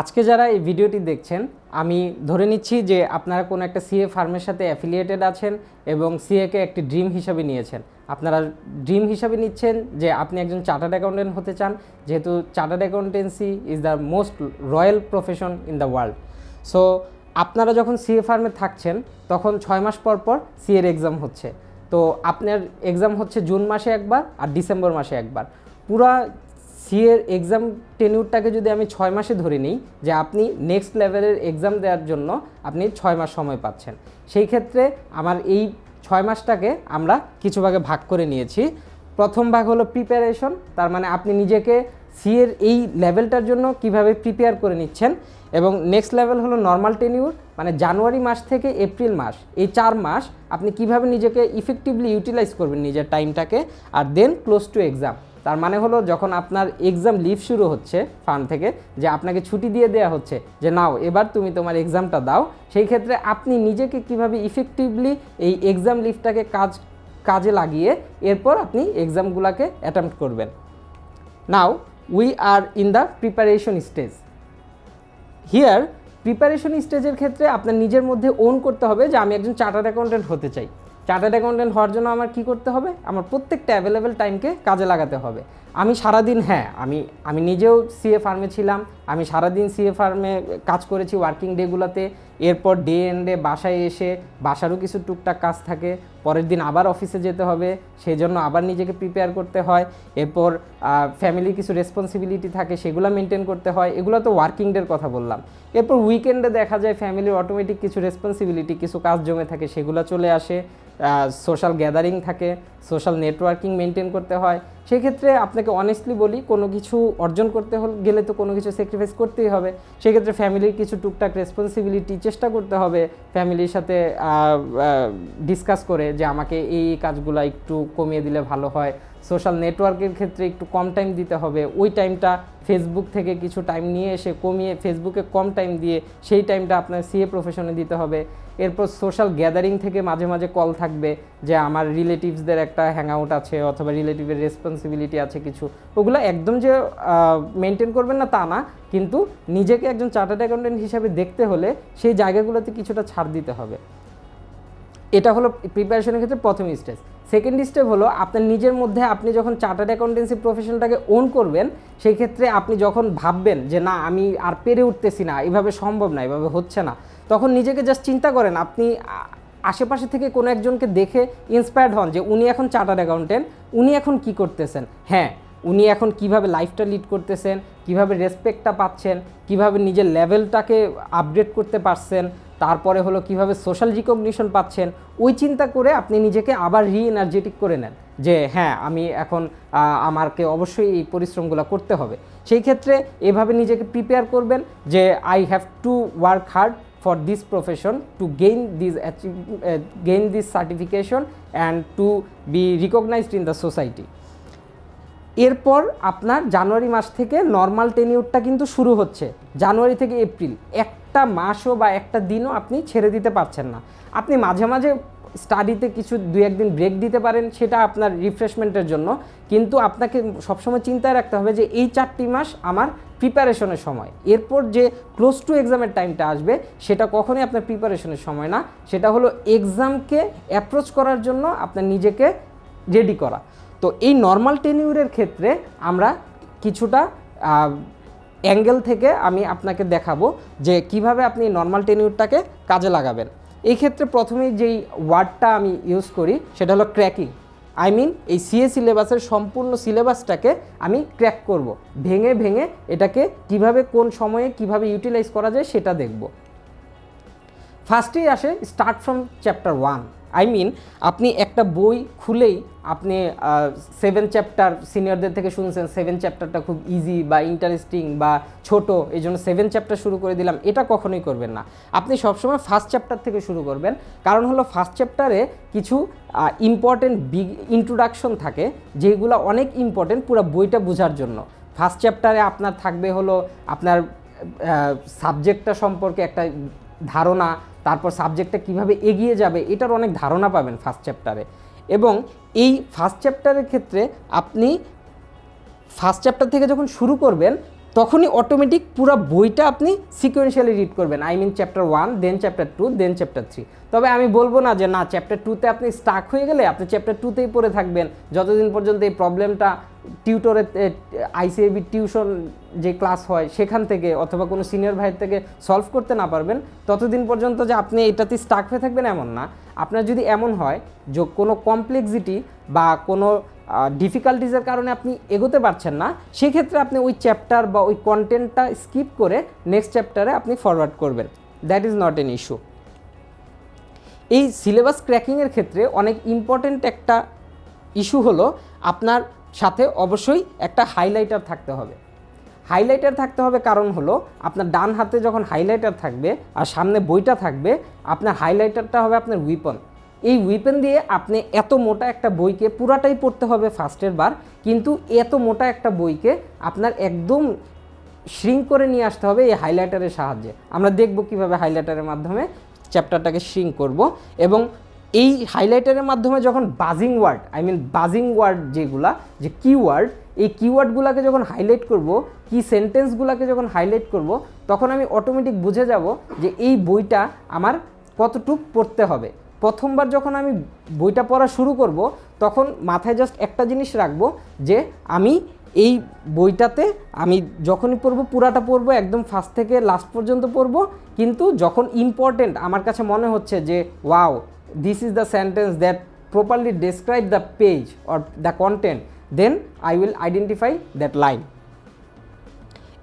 আজকে যারা এই ভিডিওটি দেখছেন, আমি ধরে নিচ্ছি যে আপনারা কোনো একটা সিএ ফার্মের সাথে অ্যাফিলিয়েটেড আছেন এবং সিএকে একটি ড্রিম হিসাবে নিয়েছেন। আপনারা ড্রিম হিসাবে নিচ্ছেন যে আপনি একজন চার্টার্ড অ্যাকাউন্টেন্ট হতে চান, যেহেতু chartered accountancy is the most royal profession in the world. So, আপনারা যখন সিএ ফার্মে থাকছেন, তখন ছয় মাস পর পর সিএর এক্সাম হচ্ছে। তো আপনার এক্সাম হচ্ছে জুন মাসে একবার আর ডিসেম্বর মাসে একবার। পুরা সিএর এক্সাম টেনিউরটাকে যদি আমি ছয় মাসে ধরে নিই, যে আপনি নেক্সট লেভেলের এক্সাম দেওয়ার জন্য আপনি ছয় মাস সময় পাচ্ছেন। সেই ক্ষেত্রে আমার এই ছয় মাসটাকে আমরা কিছু ভাগে ভাগ করে নিয়েছি। প্রথম ভাগ হলো প্রিপারেশন তার মানে আপনি নিজেকে সিএর এই লেভেলটার জন্য কীভাবে প্রিপেয়ার করে নিচ্ছেন এবং নেক্সট লেভেল হলো নর্মাল টেনিউর মানে জানুয়ারি মাস থেকে এপ্রিল মাস। এই চার মাস আপনি কীভাবে নিজেকে ইফেক্টিভলি ইউটিলাইজ করবেন নিজের টাইমটাকে আর দেন ক্লোজ টু এক্সাম তার মানে হলো যখন আপনার এক্সাম লিভ শুরু হচ্ছে ফান্ড থেকে, যে আপনাকে ছুটি দিয়ে দেওয়া হচ্ছে, যে নাও, এবার তুমি তোমার এক্সামটা দাও, সেই ক্ষেত্রে আপনি নিজেকে কীভাবে ইফেক্টিভলি এই এক্সাম লিভটাকে কাজ, কাজে লাগিয়ে এরপর আপনি এক্সামগুলোকে অ্যাটেম্প্ট করবেন। Now we are in the preparation stage here preparation স্টেজের ক্ষেত্রে আপনার নিজের মধ্যে ওন করতে হবে যে আমি একজন চার্টার্ড অ্যাকাউন্টেন্ট হতে চাই। চার্টার্ড অ্যাকাউন্টেন্ট হওয়ার জন্য আমার কি করতে হবে? আমার প্রত্যেকটা অ্যাভেলেবেল টাইমকে কাজে লাগাতে হবে। আমি সারাদিন হ্যাঁ আমি আমি নিজেও সিএ ফার্মে ছিলাম, আমি সারাদিন সিএ ফার্মে কাজ করেছি ওয়ার্কিং ডেগুলোতে এরপর ডে এন্ডে বাসায় এসে বাসারও কিছু টুকটাক কাজ থাকে, পরের দিন আবার অফিসে যেতে হবে সেই জন্য আবার নিজেকে প্রিপেয়ার করতে হয়, এরপর ফ্যামিলির কিছু রেসপন্সিবিলিটি থাকে, সেগুলো মেনটেন করতে হয়, এগুলো তো ওয়ার্কিং ডের কথা বললাম। এরপর উইকেন্ডে দেখা যায় ফ্যামিলির অটোমেটিক কিছু রেসপন্সিবিলিটি কিছু কাজ জমে থাকে, সেগুলো চলে আসে সোশ্যাল গ্যাদারিং থাকে সোশ্যাল নেটওয়ার্কিং মেনটেন করতে হয় সেক্ষেত্রে আপনাকে অনেস্টলি বলি, কোনো কিছু অর্জন করতে হল, গেলে তো কোনো কিছু স্যাক্রিফাইস করতেই হবে। সেক্ষেত্রে ফ্যামিলির কিছু টুকটাক রেসপন্সিবিলিটি চেষ্টা করতে হবে ফ্যামিলির সাথে ডিসকাস করে যে আমাকে এই এই কাজগুলো একটু কমিয়ে দিলে ভালো হয়। সোশ্যাল নেটওয়ার্কের ক্ষেত্রে একটু কম টাইম দিতে হবে। ওই টাইমটা ফেসবুক থেকে কিছু টাইম নিয়ে এসে কমিয়ে ফেসবুকে কম টাইম দিয়ে সেই টাইমটা আপনার সিএ প্রফেশনে দিতে হবে। এরপর সোশ্যাল গ্যাদারিং থেকে মাঝে মাঝে কল থাকবে যে আমার রিলেটিভসদের একটা হ্যাং আউট আছে অথবা রিলেটিভের রেসপন্সিবিলিটি আছে কিছু। ওগুলো একদম যে মেনটেন করবেন না তা না, কিন্তু নিজেকে একজন চার্টার্ড অ্যাকাউন্টেন্ট হিসাবে দেখতে হলে সেই জায়গাগুলোতে কিছুটা ছাড় দিতে হবে। এটা হলো প্রিপারেশনের ক্ষেত্রে প্রথম স্টেজ সেকেন্ড স্টেপ হলো আপনার নিজের মধ্যে আপনি যখন চার্টার্ড অ্যাকাউন্টেন্সি প্রফেশনটাকে ওন করবেন, সেই ক্ষেত্রে আপনি যখন ভাববেন যে না, আমি আর পেরে উঠতেছি না, এভাবে সম্ভব না, এভাবে হচ্ছে না, তখন নিজেকে জাস্ট চিন্তা করেন, আপনি আশেপাশে থেকে কোনো একজনকে দেখে ইন্সপায়ার্ড হন যে উনি এখন চার্টার্ড অ্যাকাউন্টেন্ট উনি এখন কি করতেছেন? হ্যাঁ উনি এখন কীভাবে লাইফটা লিড করতেছেন, কীভাবে রেসপেক্টটা পাচ্ছেন, কীভাবে নিজের লেভেলটাকে আপডেট করতে পারছেন তারপরে হলো কীভাবে সোশ্যাল রিকগনিশন পাচ্ছেন ওই চিন্তা করে আপনি নিজেকে আবার রি এনার্জেটিক করে নেন যে হ্যাঁ আমি এখন আমাকে অবশ্যই এই পরিশ্রমগুলো করতে হবে। সেই ক্ষেত্রে এভাবে নিজেকে প্রিপেয়ার করবেন যে I have to work hard this profession to gain this achieve, uh, gain this certification and to be recognized in the society. এরপর আপনার জানুয়ারি মাস থেকে নর্মাল টেনিউরটা কিন্তু শুরু হচ্ছে জানুয়ারি থেকে এপ্রিল। একটা মাসও বা একটা দিনও আপনি ছেড়ে দিতে পারছেন না। আপনি মাঝে মাঝে স্টাডিতে কিছু দু একদিন ব্রেক দিতে পারেন, সেটা আপনার রিফ্রেশমেন্টের জন্য। কিন্তু আপনাকে সবসময় চিন্তায় রাখতে হবে যে এই চারটি মাস আমার প্রিপারেশনের সময়। এরপর যে ক্লোজ টু এক্সামের টাইমটা আসবে, সেটা কখনোই আপনার প্রিপারেশনের সময় না। সেটা হলো এক্সামকে অ্যাপ্রোচ করার জন্য আপনার নিজেকে রেডি করা। তো এই নর্মাল টেনিউরের ক্ষেত্রে আমরা কিছুটা অ্যাঙ্গেল থেকে আমি আপনাকে দেখাবো যে কীভাবে আপনি নর্মাল টেনিউরটাকে কাজে লাগাবেন। এই ক্ষেত্রে প্রথমেই যেই ওয়ার্ডটা আমি ইউজ করি, সেটা হলো ক্র্যাকিং আই মিন এই সিএ সিলেবাসের সম্পূর্ণ সিলেবাসটাকে আমি ক্র্যাক করব। ভেঙে ভেঙে এটাকে কীভাবে, কোন সময়ে কীভাবে ইউটিলাইজ করা যায় সেটা দেখব। ফার্স্টেই আসে start from chapter one I mean আপনি একটা বই খুলেই আপনি সেভেন চ্যাপ্টার সিনিয়রদের থেকে শুনছেন সেভেন চ্যাপ্টারটা খুব ইজি বা ইন্টারেস্টিং বা ছোট এই জন্য সেভেন চ্যাপ্টার শুরু করে দিলাম, এটা কখনোই করবেন না। আপনি সবসময় ফার্স্ট চ্যাপ্টার থেকে শুরু করবেন, কারণ হলো ফার্স্ট চ্যাপ্টারে কিছু ইম্পর্টেন্ট বিগ ইন্ট্রোডাকশন থাকে, যেগুলো অনেক ইম্পর্টেন্ট পুরো বইটা বোঝার জন্য। ফার্স্ট চ্যাপ্টারে আপনার থাকবে হলো আপনার সাবজেক্টটা সম্পর্কে একটা ধারণা তারপর সাবজেক্টটা কীভাবে এগিয়ে যাবে এটার অনেক ধারণা পাবেন ফার্স্ট চ্যাপ্টারে এবং এই ফার্স্ট চ্যাপ্টারের ক্ষেত্রে আপনি ফার্স্ট চ্যাপ্টার থেকে যখন শুরু করবেন তখনই অটোমেটিক পুরো বইটা আপনি সিকোয়েন্সিয়ালি রিড করবেন। I mean chapter one then chapter two then chapter three তবে আমি বলব না যে না চ্যাপ্টার টুতে আপনি স্টাক হয়ে গেলে আপনি চ্যাপ্টার টুতেই পড়ে থাকবেন। যতদিন পর্যন্ত এই প্রবলেমটা টিউটরে আইসিএবি টিউশন যে ক্লাস হয় সেখান থেকে অথবা কোনো সিনিয়র ভাইয়ের থেকে সলভ করতে না পারবেন, ততদিন পর্যন্ত যে আপনি এটাতে স্টাক হয়ে থাকবেন এমন না। আপনার যদি এমন হয় যে কোনো কমপ্লেক্সিটি বা কোনো ডিফিকাল্টিজের কারণে আপনি এগোতে পারছেন না, সেক্ষেত্রে আপনি ওই চ্যাপ্টার বা ওই কন্টেন্টটা স্কিপ করে নেক্সট চ্যাপ্টারে আপনি ফরওয়ার্ড করবেন। That is not an issue এই সিলেবাস ক্র্যাকিংয়ের ক্ষেত্রে অনেক ইম্পর্ট্যান্ট একটা ইস্যু হলো আপনার সাথে অবশ্যই একটা হাইলাইটার থাকতে হবে। হাইলাইটার থাকতে হবে কারণ হলো আপনার ডান হাতে যখন হাইলাইটার থাকবে আর সামনে বইটা থাকবে, আপনার হাইলাইটারটা হবে আপনার উইপন এই উইপেন দিয়ে আপনি এত মোটা একটা বইকে পুরাটাই পড়তে হবে ফার্স্টের বার, কিন্তু এত মোটা একটা বইকে আপনার একদম শ্রিঙ্ক করে নিয়ে আসতে হবে এই হাইলাইটারের সাহায্যে। আমরা দেখব কীভাবে হাইলাইটারের মাধ্যমে চ্যাপ্টারটাকে শ্রিঙ্ক করব এবং এই হাইলাইটারের মাধ্যমে যখন buzzing word I mean buzzing word যেগুলা, যে কিওয়ার্ড এই কিওয়ার্ডগুলোকে যখন হাইলাইট করব, কি সেন্টেন্সগুলোকে যখন হাইলাইট করব, তখন আমি অটোমেটিক বুঝে যাব যে এই বইটা আমার কতটুক পড়তে হবে। প্রথমবার যখন আমি বইটা পড়া শুরু করব, তখন মাথায় জাস্ট একটা জিনিস রাখব যে আমি এই বইটাতে আমি যখনই পড়ব, পুরাটা পড়ব, একদম ফার্স্ট থেকে লাস্ট পর্যন্ত পড়ব। কিন্তু যখন ইম্পর্টেন্ট আমার কাছে মনে হচ্ছে যে wow this is the sentence that properly describe the page or the content then I will identify that line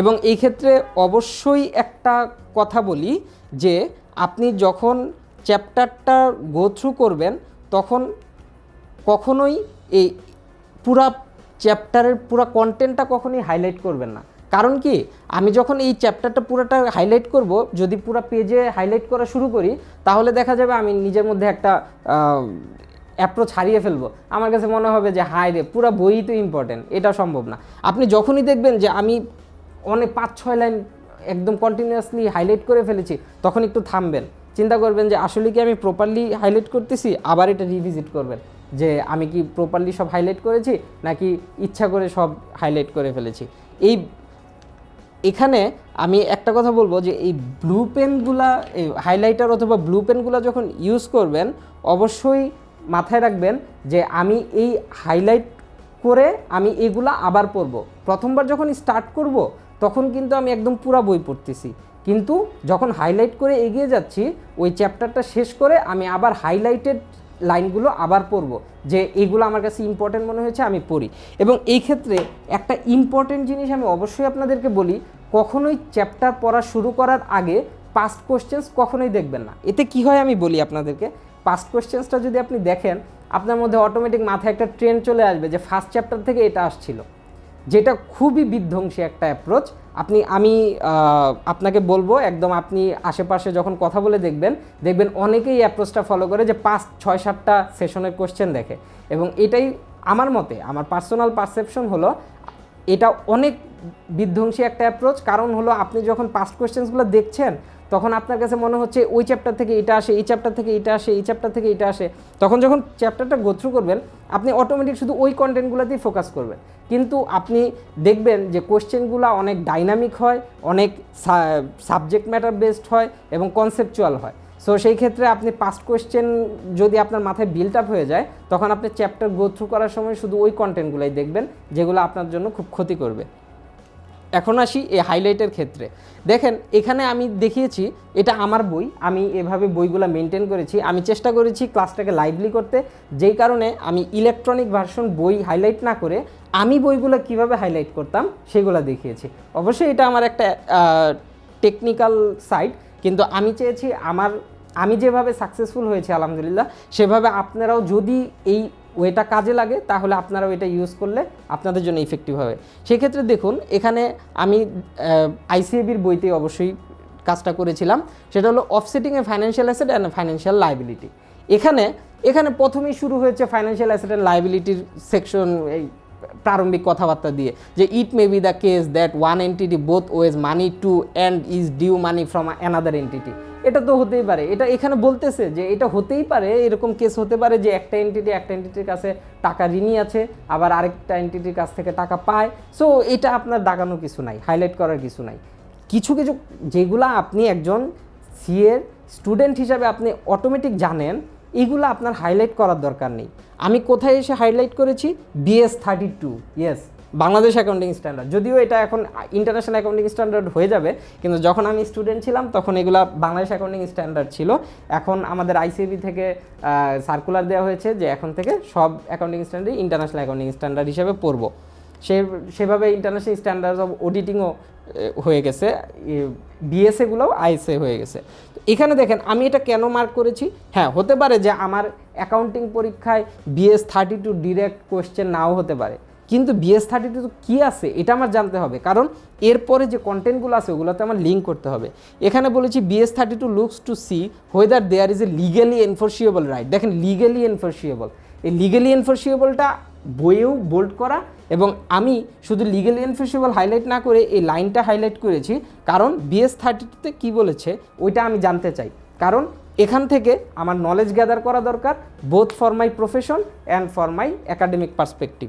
এবং এই ক্ষেত্রে অবশ্যই একটা কথা বলি যে, আপনি যখন চ্যাপ্টারটা গো থ্রু করবেন, তখন কখনোই এই পুরা চ্যাপ্টারের পুরা কন্টেন্টটা কখনোই হাইলাইট করবেন না। কারণ কি? আমি যখন এই চ্যাপ্টারটা পুরোটা হাইলাইট করব, যদি পুরো পেজে হাইলাইট করা শুরু করি, তাহলে দেখা যাবে আমি নিজের মধ্যে একটা অ্যাপ্রোচ হারিয়ে ফেলব। আমার কাছে মনে হবে যে হাই রে, পুরো বই তো ইম্পর্টেন্ট এটা সম্ভব না। আপনি যখনই দেখবেন যে, আমি অনেক পাঁচ ছয় লাইন একদম কন্টিনিউয়াসলি হাইলাইট করে ফেলেছি, তখন একটু থামবেন। চিন্তা করবেন যে আসলে কি আমি প্রপারলি হাইলাইট করতেছি? আবার এটা রিভিজিট করবেন। যে আমি কি প্রপারলি সব হাইলাইট করেছি, নাকি ইচ্ছা করে সব হাইলাইট করে ফেলেছি? এই এখানে আমি একটা কথা বলব যে এই ব্লু পেনগুলা এই হাইলাইটার অথবা ব্লু পেনগুলো যখন ইউজ করবেন, অবশ্যই মাথায় রাখবেন যে আমি এই হাইলাইট করে আমি এগুলা আবার পড়ব প্রথমবার যখন স্টার্ট করব, তখন কিন্তু আমি একদম পুরা বই পড়তেছি। কিন্তু যখন হাইলাইট করে এগিয়ে যাচ্ছি, ওই চ্যাপ্টারটা শেষ করে আমি আবার হাইলাইটেড লাইনগুলো আবার পড়ব, যে এইগুলো আমার কাছে ইম্পর্টেন্ট মনে হয়েছে, আমি পড়ি। এবং এই ক্ষেত্রে একটা ইম্পর্টেন্ট জিনিস আমি অবশ্যই আপনাদেরকে বলি, কখনোই চ্যাপ্টার পড়া শুরু করার আগে পাস্ট কোশ্চেন্স কখনোই দেখবেন না। এতে কি হয় আমি বলি আপনাদেরকে পাস্ট কোশ্চেন্সটা যদি আপনি দেখেন, আপনার মধ্যে অটোমেটিক মাথায় একটা ট্রেন চলে আসবে যে ফার্স্ট চ্যাপ্টার থেকে এটা আসছিল। যেটা খুবই বিধ্বংসী একটা অ্যাপ্রোচ আপনি, আমি আপনাকে বলব, একদম আপনি আশেপাশে যখন কথা বলে দেখবেন দেখবেন অনেকেই অ্যাপ্রোচটা ফলো করে যে পাঁচ, ছয়, সাতটা সেশনের কোশ্চেন দেখে। এবং এটাই আমার মতে, আমার পার্সোনাল পারসেপশন হলো, এটা অনেক বিধ্বংসী একটা অ্যাপ্রোচ কারণ হলো, আপনি যখন পাস্ট কোশ্চেন্সগুলো দেখছেন, তখন আপনার কাছে মনে হচ্ছে, ওই চ্যাপ্টার থেকে এটা আসে, এই চ্যাপ্টার থেকে এটা আসে, এই চ্যাপ্টার থেকে এটা আসে। তখন যখন চ্যাপ্টারটা গোথ্রু করবেন, আপনি অটোমেটিক শুধু ওই কন্টেন্টগুলোতেই ফোকাস করবেন। কিন্তু আপনি দেখবেন যে কোশ্চেনগুলো অনেক ডাইনামিক হয়, অনেক সাবজেক্ট ম্যাটার বেসড হয় এবং কনসেপচুয়াল হয়। সো সেই ক্ষেত্রে আপনি পাস্ট কোয়েশ্চেন যদি আপনার মাথায় বিল্ট আপ হয়ে যায়, তখন আপনি চ্যাপ্টার গ্রো থ্রু করার সময় শুধু ওই কন্টেন্টগুলোই দেখবেন, যেগুলো আপনার জন্য খুব ক্ষতি করবে। এখন আসি এই হাইলাইটের ক্ষেত্রে। দেখেন, এখানে আমি দেখিয়েছি, এটা আমার বই, আমি এভাবে বইগুলো মেনটেন করেছি। আমি চেষ্টা করেছি ক্লাসটাকে লাইভলি করতে, যেই কারণে আমি ইলেকট্রনিক ভার্সন বই হাইলাইট না করে আমি বইগুলো কীভাবে হাইলাইট করতাম, সেগুলো দেখিয়েছি। অবশ্যই এটা আমার একটা টেকনিক্যাল সাইড কিন্তু আমি চেয়েছি আমার, আমি যেভাবে সাকসেসফুল হয়েছি, আলহামদুলিল্লাহ, সেভাবে আপনারাও যদি এই ওয়েটা কাজে লাগে, তাহলে আপনারা ওইটা ইউজ করলে আপনাদের জন্য ইফেক্টিভ হবে। সেক্ষেত্রে দেখুন, এখানে আমি আইসিএবির বইতে অবশ্যই কাজটা করেছিলাম। সেটা হলো offsetting a financial asset and financial liability এখানে এখানে প্রথমেই শুরু হয়েছে ফাইন্যান্সিয়াল অ্যাসেট অ্যান্ড লাইবিলিটির সেকশন এই প্রারম্ভিক কথাবার্তা দিয়ে যে it may be the case that one entity both owes money to and is due money from another entity এটা তো হতেই পারে। এটা এখানে বলতেছে যে এটা হতেই পারে, এরকম কেস হতে পারে যে একটা এন্টিটি একটা এন্টিটির কাছে টাকা ঋণী আছে, আবার আরেকটা এন্টিটির কাছ থেকে টাকা পায়। সো এটা আপনার দাগানো কিছু নাই হাইলাইট করার কিছু নাই। কিছু কিছু যেগুলা আপনি একজন সিএর স্টুডেন্ট হিসাবে আপনি অটোমেটিক জানেন, এগুলো আপনার হাইলাইট করার দরকার নেই। আমি কোথায় এসে হাইলাইট করেছি? BS thirty two yes Bangladesh accounting standard যদিও এটা এখন ইন্টারন্যাশনাল অ্যাকাউন্টিং স্ট্যান্ডার্ড হয়ে যাবে, কিন্তু যখন আমি স্টুডেন্ট ছিলাম, তখন এগুলা বাংলাদেশ অ্যাকাউন্টিং স্ট্যান্ডার্ড ছিল। এখন আমাদের আইসিবি থেকে সার্কুলার দেওয়া হয়েছে যে এখন থেকে সব accounting standard international accounting standard হিসেবে পড়ব। সে, সেভাবে ইন্টারন্যাশনাল স্ট্যান্ডার্ড অফ অডিটিংও হয়ে গেছে। বিএসএগুলোও আইএসএ হয়ে গেছে। এখানে দেখেন, আমি এটা কেন মার্ক করেছি? হ্যাঁ হতে পারে যে আমার অ্যাকাউন্টিং পরীক্ষায় BS thirty two direct question নাও হতে পারে। কিন্তু বিএস থার্টি টু কী আছে? এটা আমার জানতে হবে। কারণ এরপরে যে কন্টেন্টগুলো আছে, ওগুলোতে আমার লিঙ্ক করতে হবে। এখানে বলেছি BS thirty two looks to see whether there is a legally enforceable right দেখেন লিগেলি এনফোর্সিয়েবল এই লিগেলি এনফোর্সিয়েবলটা বইয়েও বোল্ড করা এবং আমি শুধু লিগেল এনফোর্সিবল হাইলাইট না করে এই লাইনটা হাইলাইট করেছি, কারণ বিএস থার্টিতে কী বলেছে ওইটা আমি জানতে চাই। কারণ এখান থেকে আমার নলেজ গ্যাদার করা দরকার both for my profession and for my academic perspective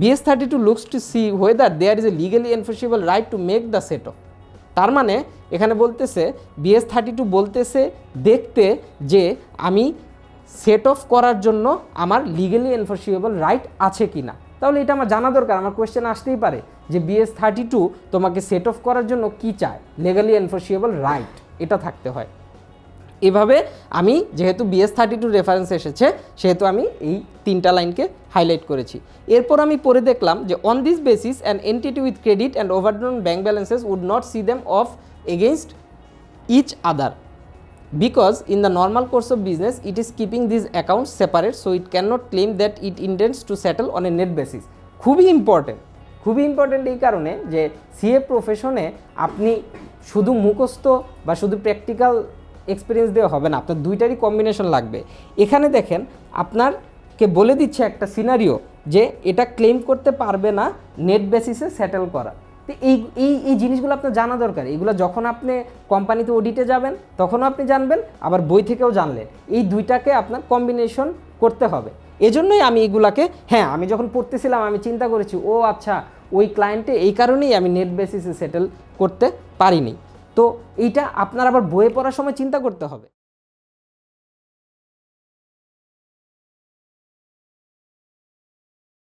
BS thirty two looks to see whether there is a legally enforceable right to make the set off তার মানে এখানে বলতেছে বিএস থার্টি টু বলতেছে দেখতে যে আমি সেট অফ করার জন্য আমার লিগেলি এনফোর্সিয়েবল রাইট আছে কি না তাহলে এটা আমার জানা দরকার, আমার কোয়েশ্চেন আসতেই পারে যে বিএস থার্টি টু তোমাকে সেট অফ করার জন্য কি চায়? লিগালি এনফোর্সিয়েবল রাইট এটা থাকতে হয়। এভাবে আমি যেহেতু বিএস থার্টি টু রেফারেন্স এসেছে, সেহেতু আমি এই তিনটা লাইনকে হাইলাইট করেছি। এরপর আমি পড়ে দেখলাম যে on this basis an entity with credit and overdrawn bank balances would not set them off against each other because in the normal course of business, it is keeping these accounts separate, so it cannot claim that it intends to settle on a net basis. খুবই important খুবই important এই কারণে যে CA প্রফেশনে আপনি শুধু মুখস্থ বা শুধু প্র্যাকটিক্যাল এক্সপিরিয়েন্স দেওয়া হবে না, আপনার দুইটারই কম্বিনেশন লাগবে। এখানে দেখেন, আপনারকে বলে দিচ্ছে একটা সিনারিও যে এটা ক্লেম করতে পারবে না নেট বেসিসে সেটেল করা। তো এই এই এই জিনিসগুলো আপনার জানা দরকার। এগুলো যখন আপনি কোম্পানিতে অডিটে যাবেন, তখনও আপনি জানবেন, আবার বই থেকেও জানলেন এই দুইটাকে আপনার কম্বিনেশন করতে হবে। এজন্যই আমি এগুলাকে হ্যাঁ আমি যখন পড়তেছিলাম, আমি চিন্তা করেছি, ও আচ্ছা ওই ক্লায়েন্টে এই কারণেই আমি নেট বেসিসে সেটেল করতে পারিনি। তো এইটা আপনার আবার বইয়ে পড়ার সময় চিন্তা করতে হবে।